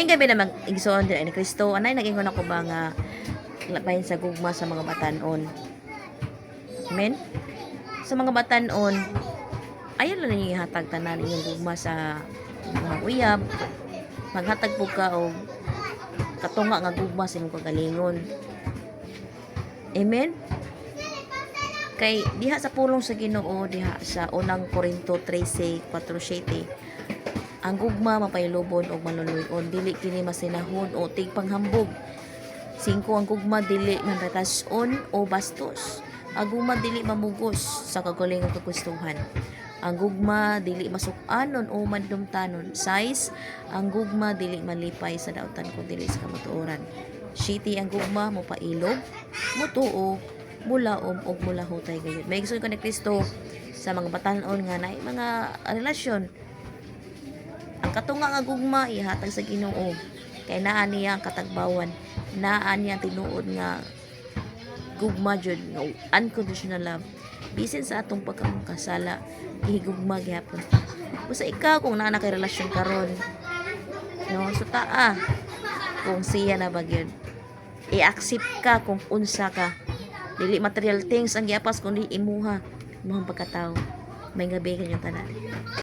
may gabi na mag igsoon din ni Kristo anay naging ko ba nga labayin sa gugma sa mga batanon? Amen? Sa mga batanon ayaw lang ninyo ihatag tanan inyong gugma sa mga uyab. Maghatag po ka og katunga nga gugma sa imong kagalingon. Amen? Kay diha sa pulong sa Ginoo diha sa unang Korinto 13:47 ang gugma mapailubon og maluluyon dili kini masinahon o tigpanghambog. Singko ang gugma dili manratason o bastos. Ang gugma dili mamugos sa kagalingon kagustuhan. Ang gugma dili masukanon o madumtanon size ang gugma dili malipay sa dautan kun dili sa kamatuoran Shiti ang gugma mo pailog, mutuo, mulaom og mulahutay gayud. May gusto ko ni Kristo sa mga batanon nga na mga relasyon. Katunga nga gugma ihatag sa Ginoo kay naa niya ang katagbawan, naa niya tinuod nga gugma jud nga unconditional love. Bisin sa atong pagkakasala, gihigugma gihapon. Usa ikaw kung naa na kay relasyon karon, no, so taa kung siya na ba yun. I-accept ka kung unsa ka. Dili material things ang giapas kundi imuha, imuhang pagkatao. May gabi kanyang tanan.